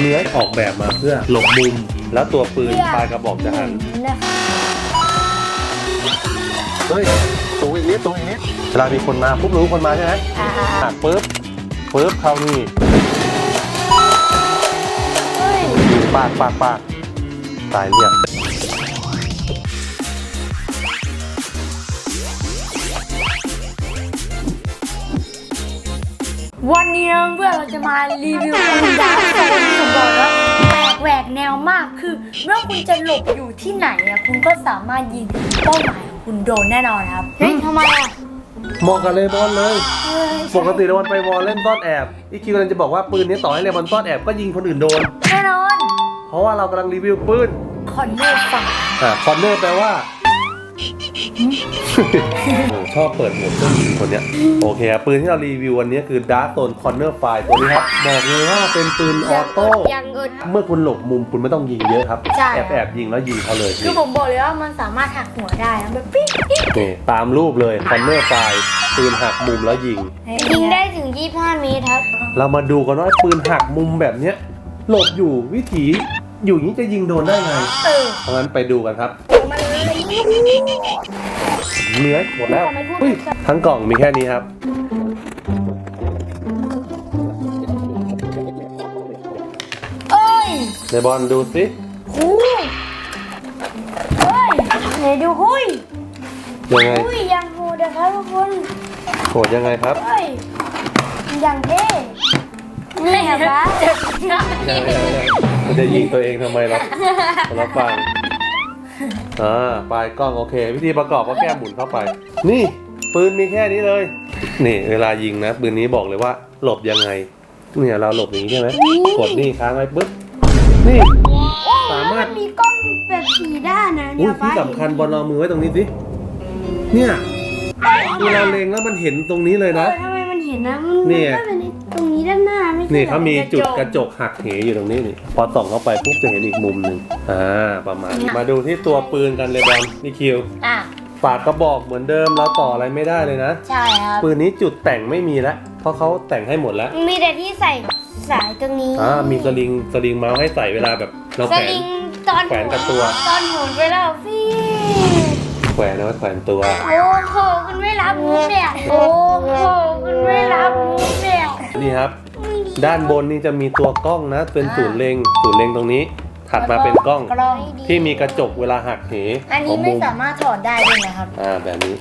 เนื้อออกแบบมาเพื่อหลบมุม แล้วตัวปืนปลายกระบอกจะหันนะคะเฮ้ยตรงอีกนิดตรงอีกนิดเวลามีคนมาปุ๊บรู้คนมาใช่ไหมอ่าหักปุ๊บปุ๊บเข้านี่เฮ้ยยิงปากปากปากตายเรียบ วันนี้นะเพื่อนเราจะมารีวิวปืนดาร์กโซนที่ผมบอกว่าแปลกแหวกแนวมากคือเมื่อคุณจะหลบอยู่ที่ไหนอะคุณก็สามารถยิงเป้าหมายของคุณโดนแน่นอนครับเฮ้ยทำไมอะเหมาะกับเลบอนเลยเฮ้ยปกติเลบอนไปวอลเล่นซ่อนแอบอีคิวกำลังจะบอกว่าปืนนี้ต่อให้เลบอนซ่อนแอบก็ยิงคนอื่นโดน แน่นอนเพราะว่าเรากำลังรีวิวปืนคอนเนอร์ฝั่ง อ่าคอนเนอร์แปลว่าโอ้ ชอบเปิดโหมดเครื่องยิงคนเนี้ยโอเคครับปืนที่เรารีวิววันนี้คือ Dark Zone Corner Fire ตัวนี้ครับบอกเลยว่าเป็นปืนออโต้ยังอึดเมื่อคุณหลบมุมคุณไม่ต้องยิงเยอะครับ ใช่ แอบแอบยิงแล้วยิงเขาเลยคือนี่ผมบอกเลยว่ามันสามารถหักหัวได้นะแบบปิ๊งปิ๊งนี่ตามรูปเลย Corner Fire ปืนหักมุมแล้วยิง ยิงได้ถึง 25 เมตรครับ เรามาดูกันว่าปืนหักมุมแบบเนี้ยหลบอยู่วิถีอยู่อย่างนี้จะยิงโดนได้ไงเออเพราะงั้นไปดูกันครับมา เลยเนื้อหมดแล้วไม่พูดเฮ้ยทั้งกล่องมีแค่นี้ครับ เอ้ยในบอลดูสิหูเฮ้ยไหนดูหุยยังไงหุยยังโหดนะครับทุกคนโหดยังไงครับเฮ้ยยังเท่นี่ครับป้ายังยังยังมันจะยิงตัวเองทำไมล่ะเราฟัง อ่าปลายกล้องโอเค วิธีประกอบก็แก้หมุนเข้าไป นี่ ปืนมีแค่นี้เลย นี่เวลายิงนะ ปืนนี้บอกเลยว่า หลบยังไง เนี่ยเราหลบอย่างนี้ใช่ไหมกดนี่ค้างไว้ปึ๊บนี่ สามารถนมีกล้องแบบสีด้านนะอุ้เนี่ยยที่สำคัญบอลเอามือไว้ตรงนี้สิ เนี่ยเวลาเล็งแล้วมันเห็นตรงนี้เลยเอนะ อทำไมมันเห็นนะ มันเนี่ยมันก็เป็นตรงนี้ด้า นหน้าไม่ใช่นี่เขามีจุดกกระระจกหักเหอยู่ตรงนี้นี่พอส่องเข้าไปปุ๊บจะเห็นอีกมุมหนึ่งอ่าประมาณนี้มาดูที่ตัวปืนกันเลยบอลนี่คิวอะปากกระบอกเหมือนเดิมเราต่ออะไรไม่ได้เลยนะ ใช่ครับปืนนี้จุดแต่งไม่มีแล้วเพราะเขาแต่งให้หมดแล้ว มีแต่ที่ใส่สายตรงนี้อ่ามีสลิงสลิงเมาส์ให้ใส่เวลาแบบเราสแขวนลิงตอนแขวนกับตัว ตอนโหนไปแล้วพี่แขวนเอาไว้แขวนตัว โอ้โหคุณไม่รับมุกเนี่ยโอ้โหคุณไม่รับมุกเนี่ยนี่ครับ ด้านบนนี่จะมีตัวกล้องนะ เป็นศูนย์เล็งศูนย์เล็งตรงนี้ ถัดมาเป็นกล้อง กล้องที่มีกระจกเวลาหักเหอันขนี้องไม่มุมสามารถถอดได้ด้วยนะครับอ่าแบบนี้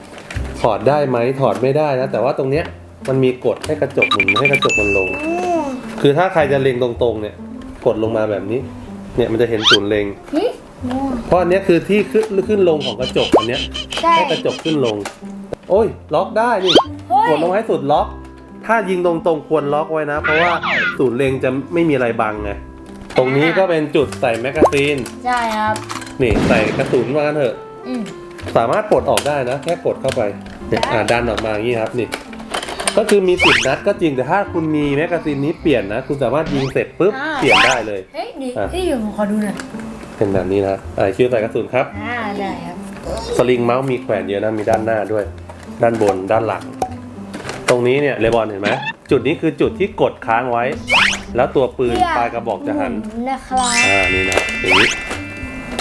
ถอดได้ไหมถอดไม่ได้นะ แต่ว่าตรงเนี้ยมันมีกดให้กระจกหมุนให้กระจกมันลงอืมคือถ้าใครจะเล็งตรงๆ เนี่ย กดลงมาแบบนี้ เนี่ยมันจะเห็นศูนย์เล็งหึเพราะอันเนี้ยคือที่ขึ้นขึ้นลงของกระจกอันเนี้ยใช่ให้กระจกขึ้นลง โอ้ย ล็อกได้นี่เฮ้ยกดลงให้สุดล็อก ถ้ายิงตรงๆควรล็อกไว้นะ เพราะว่าศูนย์เล็งจะไม่มีอะไรบังไงตรงนี้ก็เป็นจุดใส่แมกกาซีนใช่ครับ นี่ใส่กระสุนมากันเถอะ อืมสามารถปลดออกได้นะ แค่กดเข้าไปเนี่ยอ่าดันออกมาอย่างนี้ครับนี่ ก็คือมีสิบนัดก็จริงแต่ถ้าคุณมีแมกกาซีนนี้เปลี่ยนนะ คุณสามารถยิงเสร็จปุ๊บเปลี่ยนได้เลย เฮ้ยดิอะพี่อยู่ผมขอดูหน่อยเป็นแบบนี้นะอ่าคิวใส่กระสุนครับ อ่าได้ครับ สลิงเมาส์มีแขวนเยอะนะมีด้านหน้าด้วย ด้านบนด้านหลัง ตรงนี้เนี่ยเลบอนเห็นไหมจุดนี้คือจุดที่กดค้างไว้ แล้วตัวปืนปลายกระบอกจะหันหมุนะครับอ่านี่นะอย่างนี้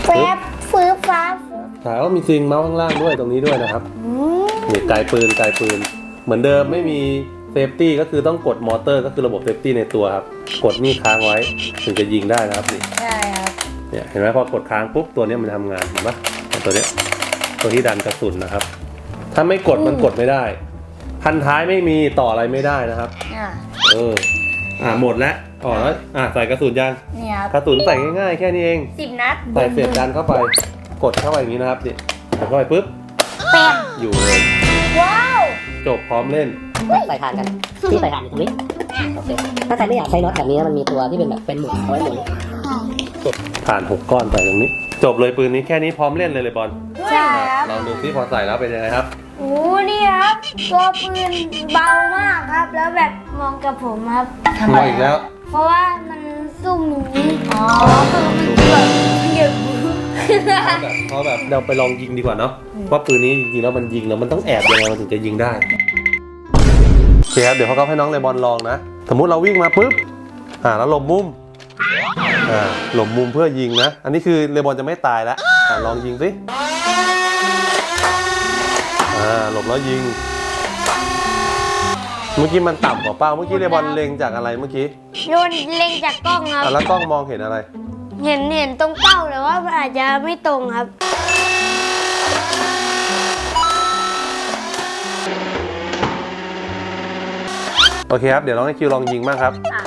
แป๊บฟื้นฟ้าฟื้นถามว่ามีสลิงเมาส์ข้างล่างด้วยตรงนี้ด้วยนะครับอืมนี่ไกลปืนไกลปืน เหมือนเดิมไม่มีเซฟตี้ก็คือต้องกดมอเตอร์ก็คือระบบเซฟตี้ในตัวครับ กดนี่ค้างไว้ถึงจะยิงได้นะครับนี่ใช่ครับเนี่ยเห็นไหมพอกดค้างปุ๊บตัวเนี้ยมันทำงานเห็นปะตัวเนี้ยตัวที่ดันกระสุนนะครับ ถ้าไม่กดมันกดไม่ได้ พันท้ายไม่มีต่ออะไรไม่ได้นะครับ อ่าเออ อ่าหมดแล้วอ๋อแล้วอ่าใส่กระสุนยังเนี่ยครับกระสุนใส่ง่ายๆแค่นี้เอง สิบนัดใส่เสียบดันเข้าไป กดเข้าไปอย่างนี้นะครับนี่กดเข้าไปปุ๊บแป๊บอยู่เลยว้าวจบพร้อมเล่น ใส่ทานกันที่ใส่ทานอยู่ตรงนี้โอเคถ้าใครไม่อยากใช้น็อตแบบนี้นะมันมีตัวที่เป็นแบบเป็นหมุนเอาไว้หมุนผ่านหกก้อนใส่ตรงนี้ จบเลยปืนนี้แค่นี้พร้อมเล่นเลยเลยบอลใช่ครับลองดูที่พอใส่แล้วเป็นยังไงครับ โอ้นี่ครับ ตัวปืนเบามากครับ แล้วแบบมองกับผมครับมาอีกแล้ว เพราะว่ามันซุ่มอย่างนี้อ๋อคือมันแบบเหยียบมือแบบเพราะแบบเราไปลองยิงดีกว่าเนาะว่าปืนนี้จริงๆแล้วมันยิงแล้วมันต้องแอบยังไงมันถึงจะยิงได้โอเคครับเดี๋ยวเขาก็ให้น้องเลบอนลองนะ สมมุติเราวิ่งมาปุ๊บอ่าแล้วหลบมุมอ่าหลบมุมเพื่อยิงนะ อันนี้คือเลบอนจะไม่ตายแล้วอ่าลองยิงสิ อ่าหลบแล้วยิง เมื่อกี้มันต่ำกว่าเป้า เมื่อกี้เลบอนเล็งจากอะไรเมื่อกี้โยนเล็งจากกล้องครับอ่าแล้วกล้องมองเห็นอะไร เห็นเห็นตรงเป้าแต่ว่าอาจจะไม่ตรงครับ โอเคครับ เดี๋ยวลองให้คิวลองยิงบ้างครับ อ่า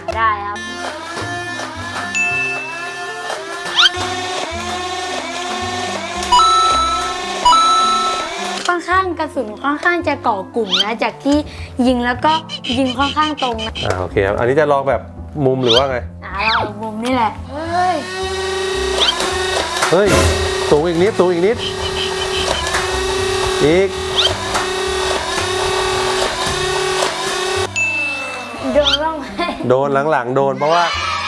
ค่อนข้างกระสุนค่อนข้างจะก่อกลุ่มนะจากที่ยิงแล้วก็ยิงค่อนข้างตรงนะอ่าโอเคครับ อันนี้จะลองแบบมุมหรือว่าไง อ่าเราเอามุมนี่แหละเฮ้ยเฮ้ย สูงอีกนิด สูงอีกนิด อีก โดนบ้างไหมโดนหลังๆ โดนเพราะว่า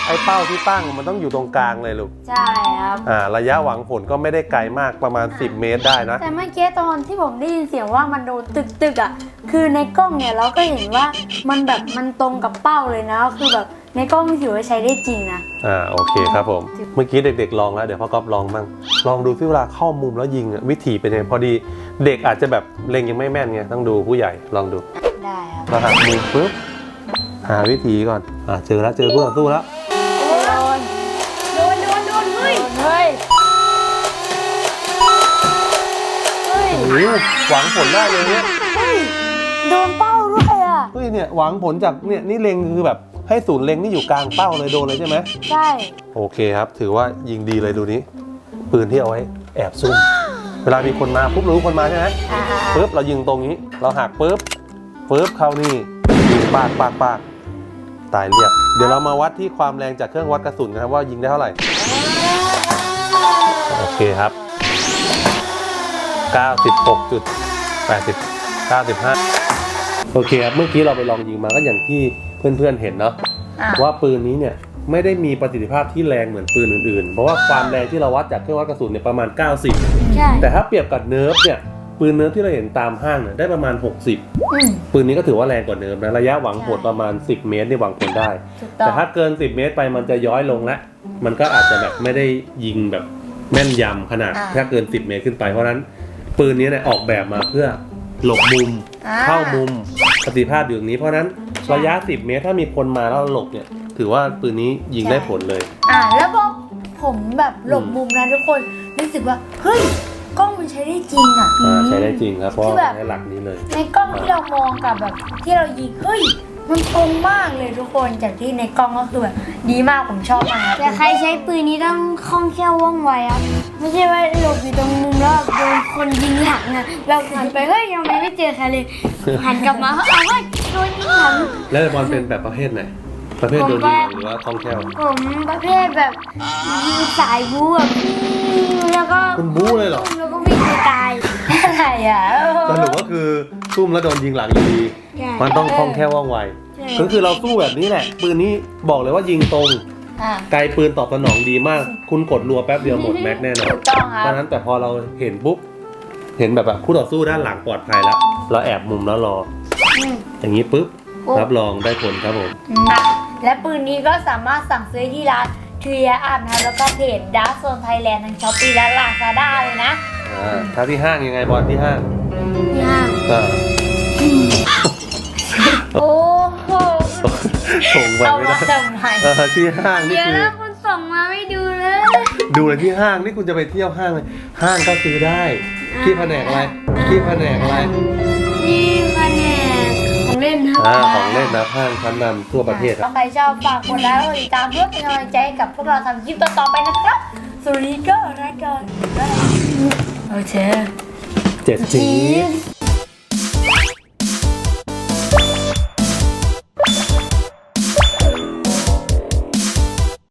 ไอ้เป้าที่ตั้งมันต้องอยู่ตรงกลางเลยลูก ใช่ครับ อ่า ระยะหวังผลก็ไม่ได้ไกลมากประมาณ 10 เมตรได้นะ แต่เมื่อกี้ตอนที่ผมได้ยินเสียงว่ามันโดนตึกตึกๆอะ คือในกล้องเนี่ยเราก็เห็นว่ามันแบบมันตรงกับเป้าเลยนะ คือแบบในกล้องถือว่าใช้ได้จริงนะ อ่า โอเคครับผม เมื่อกี้เด็กๆลองแล้ว เดี๋ยวพ่อก๊อฟลองบ้าง ลองดูที่เวลาเข้ามุมแล้วยิงอะวิธีเป็นยังไงพอดีเด็กอาจจะแบบเล็งยังไม่แม่นไงต้องดูผู้ใหญ่ลองดูได้ครับเราหักมือปุ๊บหาวิธีก่อน อ่าเจอแล้วเจอคู่ต่อสู้แล้ว หวังผลได้เลยเนี่ยเฮ้ยโดนเป้าด้วยอะเฮ้ยเนี่ยหวังผลจากเนี่ยนี่เล็งคือแบบให้ศูนย์เล็งนี่อยู่กลางเป้าเลยโดนเลยใช่ไหมใช่โอเคครับ ถือว่ายิงดีเลยดูนี้ปืนที่เอาไว้แอบซุ่มเวลามีคนมาปุ๊บรู้คนมาใช่ไหมอ่าปุ๊บเรายิงตรงนี้ เราหักปุ๊บปุ๊บเข้านี่ยิงปากปากปากตายเรียบเดี๋ยวเรามาวัดที่ความแรงจากเครื่องวัดกระสุนกันครับว่ายิงได้เท่าไหร่โอเคครับ 96.80 95 โอเคครับ เมื่อกี้เราไปลองยิงมาก็อย่างที่เพื่อนๆเห็นเนาะอ่าว่าปืนนี้เนี่ยไม่ได้มีประสิทธิภาพที่แรงเหมือนปืนอื่นๆ เพราะว่าความแรงที่เราวัดจากเครื่องวัดกระสุนเนี่ยประมาณ 90 ใช่ แต่ถ้าเปรียบกับเนิร์ฟเนี่ยปืนเนิร์ฟที่เราเห็นตามห้างเนี่ยได้ประมาณ 60อืมปืนนี้ก็ถือว่าแรงกว่าเนิร์ฟนะระยะหวังผลประมาณ 10 เมตรนี่หวังผลได้ถูกต้อแต่งถ้าเกิน 10 เมตรไปมันจะย้อยลงแล้วมันก็อาจจะแบบไม่ได้ยิงแบบแม่นยำขนาดอ่าถ้าเกิน 10 เมตรขึ้นไปเพราะฉะนั้น ปืนนี้เนี่ยออกแบบมาเพื่อหลบมุม อ่า เข้ามุมประสิทธิภาพอยู่ตรงนี้ เพราะฉะนั้นใช่ระยะ 10 เมตรถ้ามีคนมาแล้วหลบเนี่ย ถือว่าปืนนี้ยิงได้ผลเลย อ่าแล้วพอผมแบบหลบมุมนะทุกคนรู้สึกว่าเฮ้ยกล้องมันใช้ได้จริงอะ อ่าใช้ได้จริงครับ เพราะคือว่าแบบ ใช้หลักนี้เลย ในกล้องที่เรามองกับแบบที่เรายิงเฮ้ยมันตรงมากเลยทุกคนจากที่ในกล้องก็คือแบบดีมากผมชอบมากแต่ใครใช้ปืนนี้ต้องคล่องแคล่วว่องไวครับ ไม่ใช่ว่าหลบอยู่ตรงมุมแล้วแบบโดนคนยิงหลังนะเราหันไปเฮ้ยยังไม่ไม่เจอใครเลยหันกลับมาเอาเฮ้ยโดนยิงหลัง แล้วบอลเป็นแบบประเภทไหน ประเภทโดนยิงหลังหรือว่าคล่องแคล่วผมประเภทแบบยิงสายบู๊แบบแล้วก็คุณบู๊เลยเหรอ แล้วก็วิ่งไปตายอะไรอะสรุปก็คือซุ่มแล้วโดนยิงหลังอยู่ดีใช่มันต้องคล่องแคล่วว่องไวใช่ก็คือเราสู้แบบนี้แหละ ปืนนี้บอกเลยว่ายิงตรง อะไกลปืนตอบสนองดีมาก คุณกดรัวแป๊บเดียวหมดแม็กแน่นอนถูกต้องคเพรับราะฉะนั้นแต่พอเราเห็นปุ๊บ เห็นแบบแบบคู่ต่อสู้ด้านหลังปลอดภัยแล้ว เราแอบมุมแล้วรอ อืม อย่างนี้ปุ๊บโอ้รับรองได้ผลครับผม อะและปืนนี้ก็สามารถสั่งซื้อที่ร้านเทียอัพนะแล้วก็เพจดัสโซนไทยแลนด์ทั้งช้อปปี้และลาซาด้าเลยนะอ่าถ้าที่ห้างยังไงบอลที่ห้าง ที่ห้าง อ่า ส่งไปเอาไม่มาได้ทำไมเออที่ห้างนี่เดี๋ยวคือ แล้วคุณส่งมาไม่ดูเลย ดูเลยที่ห้างนี่คุณจะไปเที่ยวห้างเลยห้างก็ซื้อได้ ที่แผนกอะไรที่แผนกอะไรนี่คะแนนของเล่นครับอ่าของเล่นนะห้างชั้นนำทั่วประเทศคถ้ารับใครชอบฝากกดไลค์กดติดตามเพื่อเป็นกำลังใจให้กับพวกเราทำคลิปต่อๆไปนะครับสวัสดีก็รายการโอเค เจ็ดจี จี๊ด